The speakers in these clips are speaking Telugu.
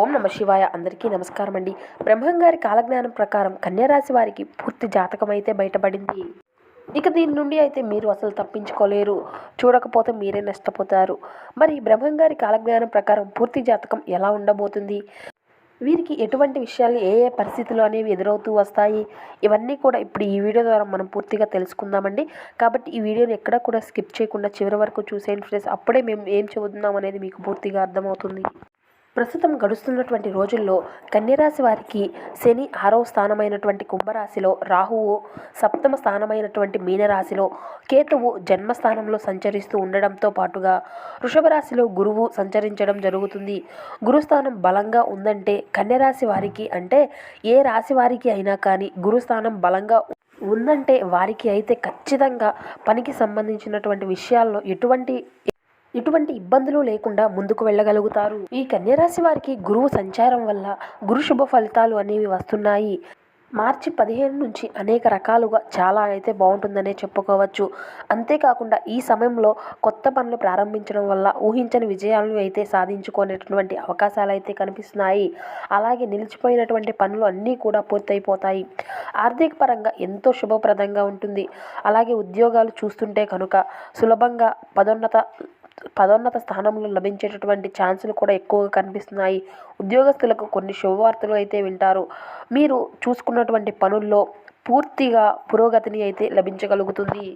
ఓం నమ శివాయ. అందరికీ నమస్కారం అండి బ్రహ్మంగారి కాలజ్ఞానం ప్రకారం కన్యారాశి వారికి పూర్తి జాతకం అయితే బయటపడింది. ఇక దీని నుండి అయితే మీరు అసలు తప్పించుకోలేరు. చూడకపోతే మీరే నష్టపోతారు. మరి బ్రహ్మంగారి కాలజ్ఞానం ప్రకారం పూర్తి జాతకం ఎలా ఉండబోతుంది? వీరికి ఎటువంటి విషయాలు ఏ ఏ పరిస్థితులు అనేవి ఎదురవుతూ వస్తాయి? ఇవన్నీ కూడా ఇప్పుడు ఈ వీడియో ద్వారా మనం పూర్తిగా తెలుసుకుందామండి. కాబట్టి ఈ వీడియోని ఎక్కడా కూడా స్కిప్ చేయకుండా చివరి వరకు చూసేయండి ఫ్రెండ్స్. అప్పుడే మేము ఏం చెబుతున్నాం అనేది మీకు పూర్తిగా అర్థమవుతుంది. ప్రస్తుతం గడుస్తున్నటువంటి రోజుల్లో కన్యరాశి వారికి శని ఆరవ స్థానమైనటువంటి కుంభరాశిలో రాహువు సప్తమ స్థానమైనటువంటి మీనరాశిలో కేతువు జన్మస్థానంలో సంచరిస్తూ ఉండడంతో పాటుగా వృషభ రాశిలో గురువు సంచరించడం జరుగుతుంది. గురుస్థానం బలంగా ఉందంటే కన్యరాశి వారికి అంటే ఏ రాశి వారికి అయినా కానీ గురుస్థానం బలంగా ఉందంటే వారికి అయితే ఖచ్చితంగా పనికి సంబంధించినటువంటి విషయాల్లో ఎటువంటి ఎటువంటి ఇబ్బందులు లేకుండా ముందుకు వెళ్ళగలుగుతారు. ఈ కన్యరాశి వారికి గురువు సంచారం వల్ల గురు శుభ ఫలితాలు అనేవి వస్తున్నాయి. మార్చి పదిహేను నుంచి అనేక రకాలుగా చాలా అయితే బాగుంటుందనే చెప్పుకోవచ్చు. అంతేకాకుండా ఈ సమయంలో కొత్త పనులు ప్రారంభించడం వల్ల ఊహించని విజయాలను అయితే సాధించుకునేటటువంటి అవకాశాలు అయితే కనిపిస్తున్నాయి. అలాగే నిలిచిపోయినటువంటి పనులు అన్నీ కూడా పూర్తయిపోతాయి. ఆర్థిక పరంగా ఎంతో శుభప్రదంగా ఉంటుంది. అలాగే ఉద్యోగాలు చూస్తుంటే కనుక సులభంగా పదోన్నత పదోన్నత స్థానంలో లభించేటటువంటి ఛాన్సులు కూడా ఎక్కువగా కనిపిస్తున్నాయి. ఉద్యోగస్తులకు కొన్ని శుభవార్తలు అయితే వింటారు. మీరు చూసుకున్నటువంటి పనుల్లో పూర్తిగా పురోగతిని అయితే లభించగలుగుతుంది.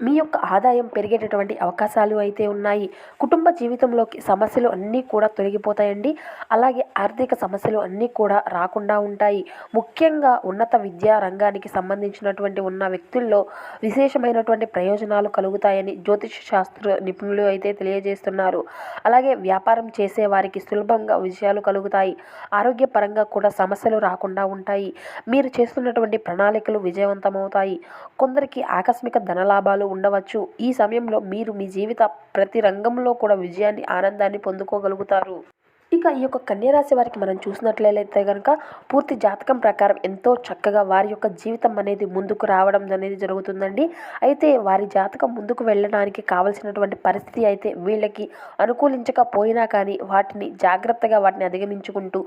మీ యొక్క ఆదాయం పెరిగేటటువంటి అవకాశాలు అయితే ఉన్నాయి. కుటుంబ జీవితంలోకి సమస్యలు అన్నీ కూడా తొలగిపోతాయండి. అలాగే ఆర్థిక సమస్యలు అన్నీ కూడా రాకుండా ఉంటాయి. ముఖ్యంగా ఉన్నత విద్యా రంగానికి సంబంధించినటువంటి ఉన్న వ్యక్తుల్లో విశేషమైనటువంటి ప్రయోజనాలు కలుగుతాయని జ్యోతిష శాస్త్ర నిపుణులు అయితే తెలియజేస్తున్నారు. అలాగే వ్యాపారం చేసే వారికి సులభంగా విజయాలు కలుగుతాయి. ఆరోగ్యపరంగా కూడా సమస్యలు రాకుండా ఉంటాయి. మీరు చేస్తున్నటువంటి ప్రణాళికలు విజయవంతమవుతాయి. కొందరికి ఆకస్మిక ధనలాభాలు ఉండవచ్చు. ఈ సమయంలో మీరు మీ జీవిత ప్రతి రంగంలో కూడా విజయాన్ని ఆనందాన్ని పొందుకోగలుగుతారు. ఇంకా ఈ యొక్క కన్యరాశి వారికి మనం చూసినట్లయితే కనుక పూర్తి జాతకం ప్రకారం ఎంతో చక్కగా వారి యొక్క జీవితం అనేది ముందుకు రావడం అనేది జరుగుతుందండి. అయితే వారి జాతకం ముందుకు వెళ్ళడానికి కావలసినటువంటి పరిస్థితి అయితే వీళ్ళకి అనుకూలించకపోయినా కానీ వాటిని జాగ్రత్తగా వాటిని అధిగమించుకుంటూ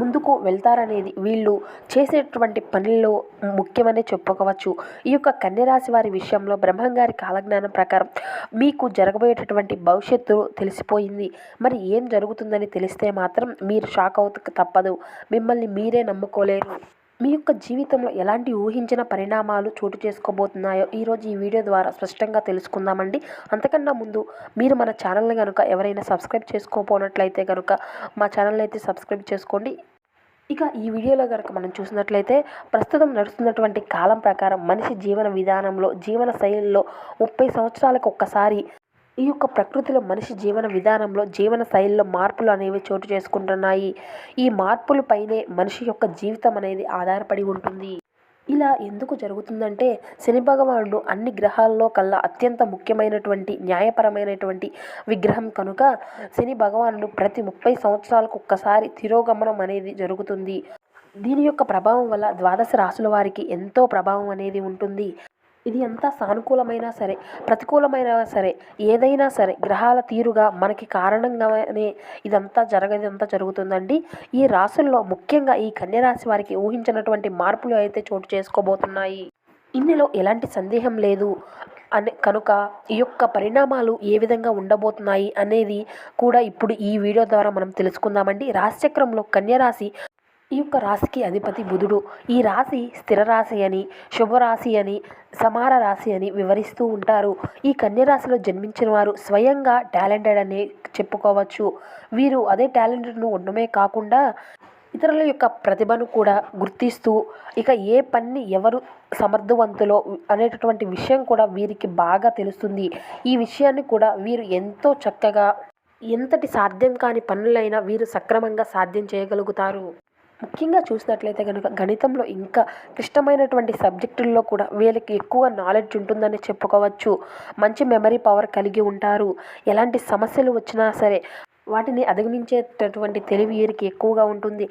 ముందుకు వెళ్తారనేది వీళ్ళు చేసేటువంటి పనుల్లో ముఖ్యమనే చెప్పుకోవచ్చు. ఈ యొక్క కన్యరాశి వారి విషయంలో బ్రహ్మంగారి కాలజ్ఞానం ప్రకారం మీకు జరగబోయేటటువంటి భవిష్యత్తు తెలిసిపోయింది. మరి ఏం జరుగుతుందని తెలిస్తే మాత్రం మీరు షాక్ అవుతూ తప్పదు. మిమ్మల్ని మీరే నమ్ముకోలేరు. మీ యొక్క జీవితంలో ఎలాంటి ఊహించిన పరిణామాలు చోటు చేసుకోబోతున్నాయో ఈరోజు ఈ వీడియో ద్వారా స్పష్టంగా తెలుసుకుందామండి. అంతకన్నా ముందు మీరు మన ఛానల్ని కనుక ఎవరైనా సబ్స్క్రైబ్ చేసుకోపోనట్లయితే కనుక మా ఛానల్ని అయితే సబ్స్క్రైబ్ చేసుకోండి. ఇక ఈ వీడియోలో కనుక మనం చూసినట్లయితే ప్రస్తుతం నడుస్తున్నటువంటి కాలం ప్రకారం మనిషి జీవన విధానంలో జీవన శైలిలో ముప్పై సంవత్సరాలకు ఒక్కసారి ఈ యొక్క ప్రకృతిలో మనిషి జీవన విధానంలో జీవన శైలిలో మార్పులు అనేవి చోటు చేసుకుంటున్నాయి. ఈ మార్పులపైనే మనిషి యొక్క జీవితం అనేది ఆధారపడి ఉంటుంది. ఇలా ఎందుకు జరుగుతుందంటే శని భగవానుడు అన్ని గ్రహాల్లో కల్లా అత్యంత ముఖ్యమైనటువంటి న్యాయపరమైనటువంటి విగ్రహం కనుక శని భగవానుడు ప్రతి ముప్పై సంవత్సరాలకు ఒక్కసారి తిరోగమనం అనేది జరుగుతుంది. దీని యొక్క ప్రభావం వల్ల ద్వాదశ రాసుల వారికి ఎంతో ప్రభావం అనేది ఉంటుంది. ఇది ఎంత సానుకూలమైనా సరే ప్రతికూలమైనా సరే ఏదైనా సరే గ్రహాల తీరుగా మనకి కారణంగానే ఇదంతా జరగదంతా జరుగుతుందండి. ఈ రాసుల్లో ముఖ్యంగా ఈ కన్యరాశి వారికి ఊహించినటువంటి మార్పులు అయితే చోటు చేసుకోబోతున్నాయి. ఇందులో ఎలాంటి సందేహం లేదు అనే కనుక ఈ యొక్క పరిణామాలు ఏ విధంగా ఉండబోతున్నాయి అనేది కూడా ఇప్పుడు ఈ వీడియో ద్వారా మనం తెలుసుకుందామండి. రాశిచక్రంలో కన్యరాశి ఈ యొక్క రాశికి అధిపతి బుధుడు. ఈ రాశి స్థిర రాశి అని శుభరాశి అని సమార రాశి అని వివరిస్తూ ఉంటారు. ఈ కన్యరాశిలో జన్మించిన వారు స్వయంగా టాలెంటెడ్ అని చెప్పుకోవచ్చు. వీరు అదే టాలెంటెడ్ను ఉండమే కాకుండా ఇతరుల యొక్క ప్రతిభను కూడా గుర్తిస్తూ ఇక ఏ పని ఎవరు సమర్థవంతులో అనేటటువంటి విషయం కూడా వీరికి బాగా తెలుస్తుంది. ఈ విషయాన్ని కూడా వీరు ఎంతో చక్కగా ఎంతటి సాధ్యం కాని పనులైనా వీరు సక్రమంగా సాధ్యం చేయగలుగుతారు. ముఖ్యంగా చూసినట్లయితే కనుక గణితంలో ఇంకా క్లిష్టమైనటువంటి సబ్జెక్టుల్లో కూడా వీళ్ళకి ఎక్కువ నాలెడ్జ్ ఉంటుందని చెప్పుకోవచ్చు. మంచి మెమరీ పవర్ కలిగి ఉంటారు. ఎలాంటి సమస్యలు వచ్చినా సరే వాటిని అధిగమించేటటువంటి తెలివి వీరికి ఎక్కువగా ఉంటుంది.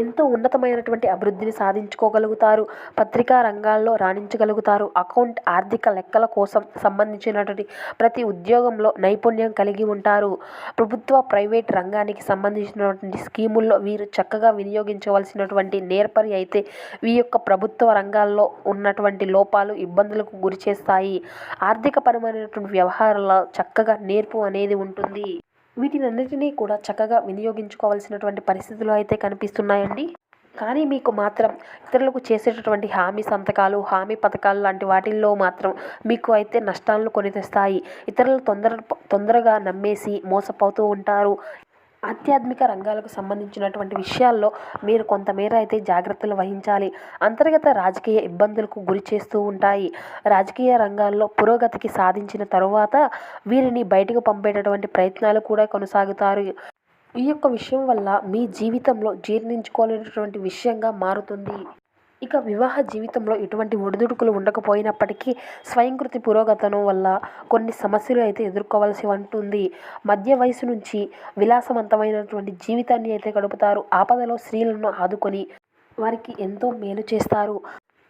ఎంతో ఉన్నతమైనటువంటి అభివృద్ధిని సాధించుకోగలుగుతారు? పత్రికా రంగాల్లో రాణించగలుగుతారు? అకౌంట్ ఆర్థిక లెక్కల కోసం సంబంధించినటువంటి ప్రతి ఉద్యోగంలో నైపుణ్యం కలిగి ఉంటారు. ప్రభుత్వ ప్రైవేట్ రంగానికి సంబంధించినటువంటి స్కీముల్లో వీరు చక్కగా వినియోగించవలసినటువంటి నేర్పరి అయితే ఈ యొక్క ప్రభుత్వ రంగాల్లో ఉన్నటువంటి లోపాలు ఇబ్బందులకు గురి చేస్తాయి ఆర్థికపరమైనటువంటి వ్యవహారాల చక్కగా నేర్పు అనేది ఉంటుంది. వీటినన్నిటినీ కూడా చక్కగా వినియోగించుకోవాల్సినటువంటి పరిస్థితులు అయితే కనిపిస్తున్నాయండి. కానీ మీకు మాత్రం ఇతరులకు చేసేటటువంటి హామీ సంతకాలు హామీ పథకాలు లాంటి వాటిల్లో మాత్రం మీకు అయితే నష్టాలను కొని తెస్తాయి. ఇతరులు తొందర తొందరగా నమ్మేసి మోసపోతూ ఉంటారు. ఆధ్యాత్మిక రంగాలకు సంబంధించినటువంటి విషయాల్లో మీరు కొంతమేర అయితే జాగ్రత్తలు వహించాలి. అంతర్గత రాజకీయ ఇబ్బందులకు గురి చేస్తూ ఉంటాయి. రాజకీయ రంగాల్లో పురోగతికి సాధించిన తరువాత వీరిని బయటకు పంపేటటువంటి ప్రయత్నాలు కూడా కొనసాగుతారు. ఈ యొక్క విషయం వల్ల మీ జీవితంలో జీర్ణించుకోలేనటువంటి విషయంగా మారుతుంది. ఇక వివాహ జీవితంలో ఎటువంటి ఒడిదుడుకులు ఉండకపోయినప్పటికీ స్వయంకృతి పురోగతనం వల్ల కొన్ని సమస్యలు అయితే ఎదుర్కోవాల్సి ఉంటుంది. మధ్య వయసు నుంచి విలాసవంతమైనటువంటి జీవితాన్ని అయితే గడుపుతారు. ఆపదలో స్త్రీలను ఆదుకొని వారికి ఎంతో మేలు చేస్తారు.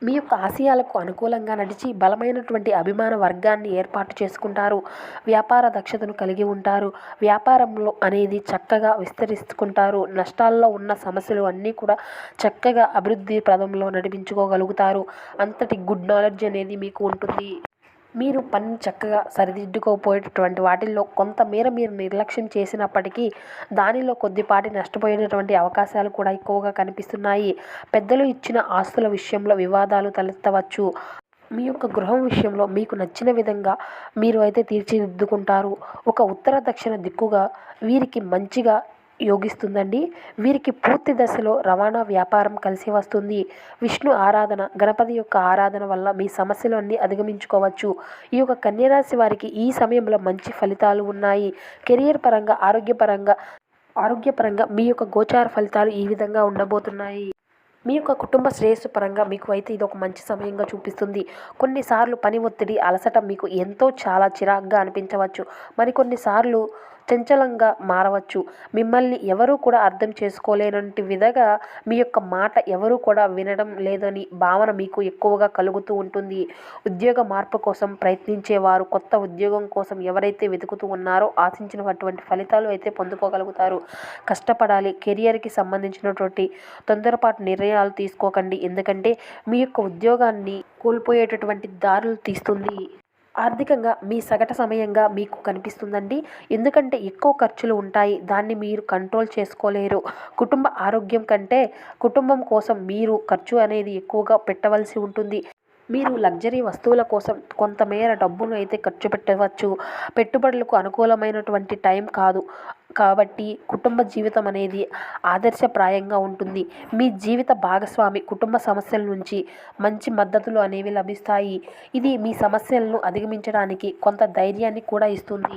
మీ యొక్క ఆశయాలకు అనుకూలంగా నడిచి బలమైనటువంటి అభిమాన వర్గాన్ని ఏర్పాటు చేసుకుంటారు. వ్యాపార దక్షతను కలిగి ఉంటారు. వ్యాపారంలో అనేది చక్కగా విస్తరించుకుంటారు నష్టాల్లో ఉన్న సమస్యలు అన్నీ కూడా చక్కగా అభివృద్ధి ప్రదంలో నడిపించుకోగలుగుతారు. అంతటి గుడ్ నాలెడ్జ్ అనేది మీకు ఉంటుంది. మీరు పని చక్కగా సరిదిద్దుకోపోయేటటువంటి వాటిల్లో కొంతమేర మీరు నిర్లక్ష్యం చేసినప్పటికీ దానిలో కొద్దిపాటి నష్టపోయేటటువంటి అవకాశాలు కూడా ఎక్కువగా కనిపిస్తున్నాయి. పెద్దలు ఇచ్చిన ఆస్తుల విషయంలో వివాదాలు తలెత్తవచ్చు. మీ యొక్క గృహం విషయంలో మీకు నచ్చిన విధంగా మీరు అయితే తీర్చిదిద్దుకుంటారు. ఒక ఉత్తర దక్షిణ దిక్కుగా వీరికి మంచిగా యోగిస్తుందండి. వీరికి పూర్తి దశలో రవాణా వ్యాపారం కలిసి వస్తుంది. విష్ణు ఆరాధన గణపతి యొక్క ఆరాధన వల్ల మీ సమస్యలు అన్నీ అధిగమించుకోవచ్చు. ఈ యొక్క కన్యరాశి వారికి ఈ సమయంలో మంచి ఫలితాలు ఉన్నాయి. కెరియర్ పరంగా ఆరోగ్యపరంగా ఆరోగ్యపరంగా మీ యొక్క గోచార ఫలితాలు ఈ విధంగా ఉండబోతున్నాయి. మీ యొక్క కుటుంబ శ్రేయస్సు పరంగా మీకు అయితే ఇది ఒక మంచి సమయంగా చూపిస్తుంది. కొన్నిసార్లు పని ఒత్తిడి అలసట మీకు ఎంతో చాలా చిరాగ్గా అనిపించవచ్చు. మరికొన్నిసార్లు చంచలంగా మారవచ్చు. మిమ్మల్ని ఎవరూ కూడా అర్థం చేసుకోలేనంటి విధంగా మీ యొక్క మాట ఎవరూ కూడా వినడం లేదని భావన మీకు ఎక్కువగా కలుగుతూ ఉంటుంది. ఉద్యోగ మార్పు కోసం ప్రయత్నించేవారు కొత్త ఉద్యోగం కోసం ఎవరైతే వెతుకుతూ ఉన్నారో ఆశించినటువంటి ఫలితాలు అయితే పొందుకోగలుగుతారు. కష్టపడాలి. కెరియర్కి సంబంధించినటువంటి తొందరపాటు నిర్ణయాలు తీసుకోకండి. ఎందుకంటే మీ యొక్క ఉద్యోగాన్ని కోల్పోయేటటువంటి దారులు తీస్తుంది. ఆర్థికంగా మీ సగటు సమయంగా మీకు కనిపిస్తుందండి. ఎందుకంటే ఎక్కువ ఖర్చులు ఉంటాయి. దాన్ని మీరు కంట్రోల్ చేసుకోలేరు. కుటుంబ ఆరోగ్యం కంటే కుటుంబం కోసం మీరు ఖర్చు అనేది ఎక్కువగా పెట్టవలసి ఉంటుంది. మీరు లగ్జరీ వస్తువుల కోసం కొంతమేర డబ్బును అయితే ఖర్చు పెట్టవచ్చు. పెట్టుబడులకు అనుకూలమైనటువంటి టైం కాదు. కాబట్టి కుటుంబ జీవితం అనేది ఆదర్శప్రాయంగా ఉంటుంది. మీ జీవిత భాగస్వామి కుటుంబ సమస్యల నుంచి మంచి మద్దతులు అనేవి లభిస్తాయి. ఇది మీ సమస్యలను అధిగమించడానికి కొంత ధైర్యాన్ని కూడా ఇస్తుంది.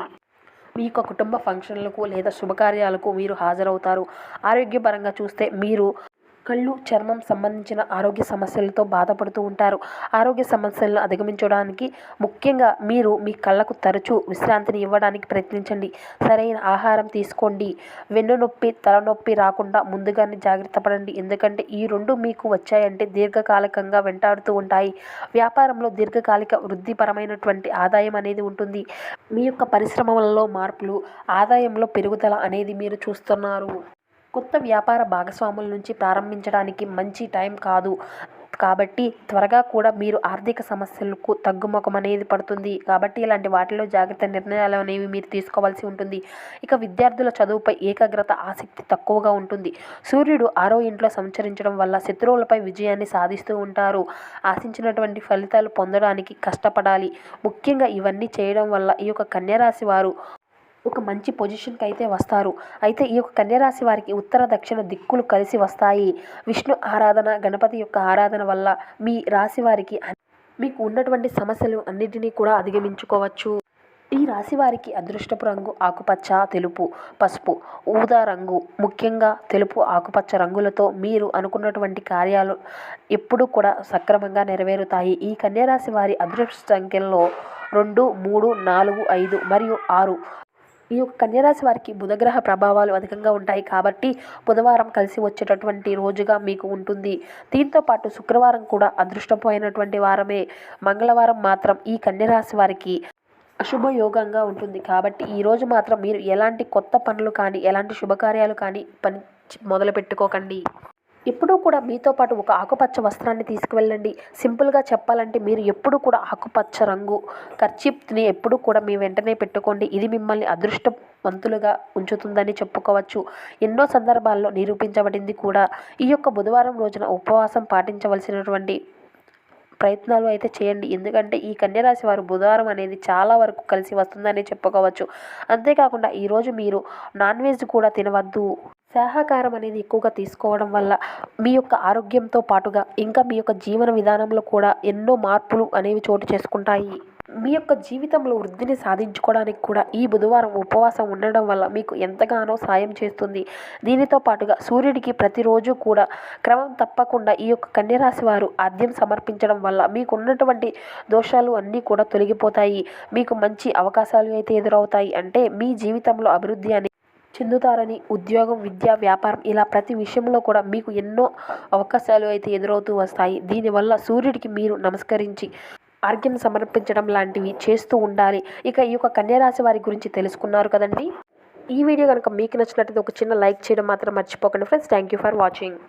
మీ యొక్క కుటుంబ ఫంక్షన్లకు లేదా శుభకార్యాలకు మీరు హాజరవుతారు. ఆరోగ్యపరంగా చూస్తే మీరు కళ్ళు చర్మం సంబంధించిన ఆరోగ్య సమస్యలతో బాధపడుతూ ఉంటారు. ఆరోగ్య సమస్యలను అధిగమించడానికి ముఖ్యంగా మీరు మీ కళ్ళకు తరచూ విశ్రాంతిని ఇవ్వడానికి ప్రయత్నించండి. సరైన ఆహారం తీసుకోండి. వెన్నునొప్పి తలనొప్పి రాకుండా ముందుగానే జాగ్రత్త పడండి. ఎందుకంటే ఈ రెండు మీకు వచ్చాయంటే దీర్ఘకాలికంగా వెంటాడుతూ ఉంటాయి. వ్యాపారంలో దీర్ఘకాలిక వృద్ధిపరమైనటువంటి ఆదాయం అనేది ఉంటుంది. మీ యొక్క పరిశ్రమలలో మార్పులు ఆదాయంలో పెరుగుదల అనేది మీరు చూస్తున్నారు. కొత్త వ్యాపార భాగస్వాముల నుంచి ప్రారంభించడానికి మంచి టైం కాదు. కాబట్టి త్వరగా కూడా మీరు ఆర్థిక సమస్యలకు తగ్గుముఖం అనేది పడుతుంది. కాబట్టి ఇలాంటి వాటిలో జాగ్రత్త నిర్ణయాలు అనేవి మీరు తీసుకోవాల్సి ఉంటుంది. ఇక విద్యార్థుల చదువుపై ఏకాగ్రత ఆసక్తి తక్కువగా ఉంటుంది. సూర్యుడు ఆరో ఇంట్లో సంచరించడం వల్ల శత్రువులపై విజయాన్ని సాధిస్తూ ఉంటారు. ఆశించినటువంటి ఫలితాలు పొందడానికి కష్టపడాలి. ముఖ్యంగా ఇవన్నీ చేయడం వల్ల ఈ యొక్క కన్యరాశి వారు ఒక మంచి పొజిషన్కి అయితే వస్తారు. అయితే ఈ యొక్క కన్యరాశి వారికి ఉత్తర దక్షిణ దిక్కులు కలిసి వస్తాయి. విష్ణు ఆరాధన గణపతి యొక్క ఆరాధన వల్ల మీ రాశి వారికి మీకు ఉన్నటువంటి సమస్యలు అన్నిటినీ కూడా అధిగమించుకోవచ్చు. ఈ రాశి వారికి అదృష్టపు రంగు ఆకుపచ్చ తెలుపు పసుపు ఊదా రంగు ముఖ్యంగా తెలుపు ఆకుపచ్చ రంగులతో మీరు అనుకున్నటువంటి కార్యాలు ఎప్పుడూ కూడా సక్రమంగా నెరవేరుతాయి. ఈ కన్యరాశి వారి అదృష్ట సంఖ్యలో రెండు మూడు నాలుగు ఐదు మరియు ఆరు ఈ యొక్క కన్యరాశి వారికి బుధగ్రహ ప్రభావాలు అధికంగా ఉంటాయి కాబట్టి బుధవారం కలిసి వచ్చేటటువంటి రోజుగా మీకు ఉంటుంది. దీంతో పాటు శుక్రవారం కూడా అదృష్టపోయినటువంటి వారమే. మంగళవారం మాత్రం ఈ కన్యరాశి వారికి అశుభయోగంగా ఉంటుంది. కాబట్టి ఈ రోజు మాత్రం మీరు ఎలాంటి కొత్త పనులు కానీ ఎలాంటి శుభకార్యాలు కానీ పని మొదలు పెట్టుకోకండి ఎప్పుడూ కూడా మీతో పాటు ఒక ఆకుపచ్చ వస్త్రాన్ని తీసుకువెళ్ళండి. సింపుల్గా చెప్పాలంటే మీరు ఎప్పుడు కూడా ఆకుపచ్చ రంగు ఖర్చీప్ని ఎప్పుడు కూడా మీ వెంటనే పెట్టుకోండి. ఇది మిమ్మల్ని అదృష్టవంతులుగా ఉంచుతుందని చెప్పుకోవచ్చు. ఎన్నో సందర్భాల్లో నిరూపించబడింది కూడా. ఈ యొక్క బుధవారం రోజున ఉపవాసం పాటించవలసినటువంటి ప్రయత్నాలు అయితే చేయండి. ఎందుకంటే ఈ కన్యరాశి వారు బుధవారం అనేది చాలా వరకు కలిసి వస్తుందని చెప్పుకోవచ్చు. అంతేకాకుండా ఈరోజు మీరు నాన్ వెజ్ కూడా తినవద్దు. శాహాకారం అనేది ఎక్కువగా తీసుకోవడం వల్ల మీ యొక్క ఆరోగ్యంతో పాటుగా ఇంకా మీ యొక్క జీవన విధానంలో కూడా ఎన్నో మార్పులు అనేవి చోటు చేసుకుంటాయి. మీ యొక్క జీవితంలో వృద్ధిని సాధించుకోవడానికి కూడా ఈ బుధవారం ఉపవాసం ఉండడం వల్ల మీకు ఎంతగానో సాయం చేస్తుంది. దీనితో పాటుగా సూర్యుడికి ప్రతిరోజు కూడా క్రమం తప్పకుండా ఈ యొక్క కన్యరాశి వారు ఆద్యం సమర్పించడం వల్ల మీకు ఉన్నటువంటి దోషాలు అన్నీ కూడా తొలగిపోతాయి. మీకు మంచి అవకాశాలు అయితే ఎదురవుతాయి. అంటే మీ జీవితంలో అభివృద్ధి అని చెందుతారని ఉద్యోగం విద్య వ్యాపారం ఇలా ప్రతి విషయంలో కూడా మీకు ఎన్నో అవకాశాలు అయితే ఎదురవుతూ వస్తాయి. దీనివల్ల సూర్యుడికి మీరు నమస్కరించి ఆర్గ్యం సమర్పించడం లాంటివి చేస్తూ ఉండాలి. ఇక ఈ యొక్క కన్యరాశి వారి గురించి తెలుసుకున్నారు కదండి. ఈ వీడియో కనుక మీకు నచ్చినట్లయితే ఒక చిన్న లైక్ చేయడం మాత్రం మర్చిపోకండి. Friends thank you for watching.